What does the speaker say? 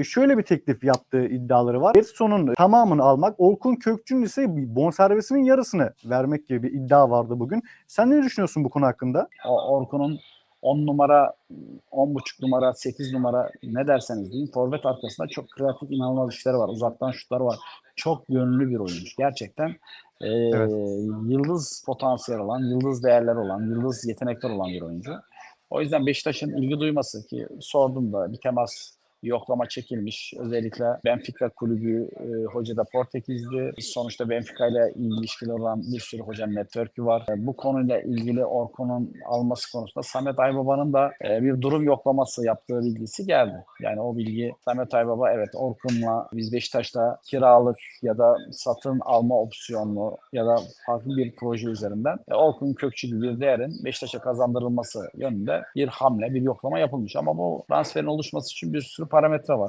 e, şöyle bir teklif yaptığı iddiaları var. Getson'un tamamını almak, Orkun Kökçü'nün ise bonservisinin yarısını vermek gibi bir iddia vardı bugün. Sen ne düşünüyorsun bu konu hakkında? Orkun'un 10 numara, 10.5 numara, 8 numara ne derseniz deyin forvet arkasında çok kreatif inanılmaz işleri var. Uzaktan şutları var. Çok yönlü bir oyuncu. Gerçekten e, yıldız potansiyel olan, yıldız değerler olan, yıldız yetenekler olan bir oyuncu. O yüzden Beşiktaş'ın ilgi duyması ki sordum da bir temas yoklama çekilmiş. Özellikle Benfica kulübü e, hoca da Portekizli. Sonuçta Benfica ile ilişkili olan bir sürü hocanın network'ü var. E, bu konuyla ilgili Orkun'un alması konusunda Samet Aybaba'nın da e, bir durum yoklaması yaptığı bilgisi geldi. Yani o bilgi Samet Aybaba evet Orkun'la biz Beşiktaş'ta kiralık ya da satın alma opsiyonlu ya da farklı bir proje üzerinden e, Orkun Kökçü bir değerin Beşiktaş'a kazandırılması yönünde bir hamle, bir yoklama yapılmış. Ama bu transferin oluşması için bir sürü parametre var.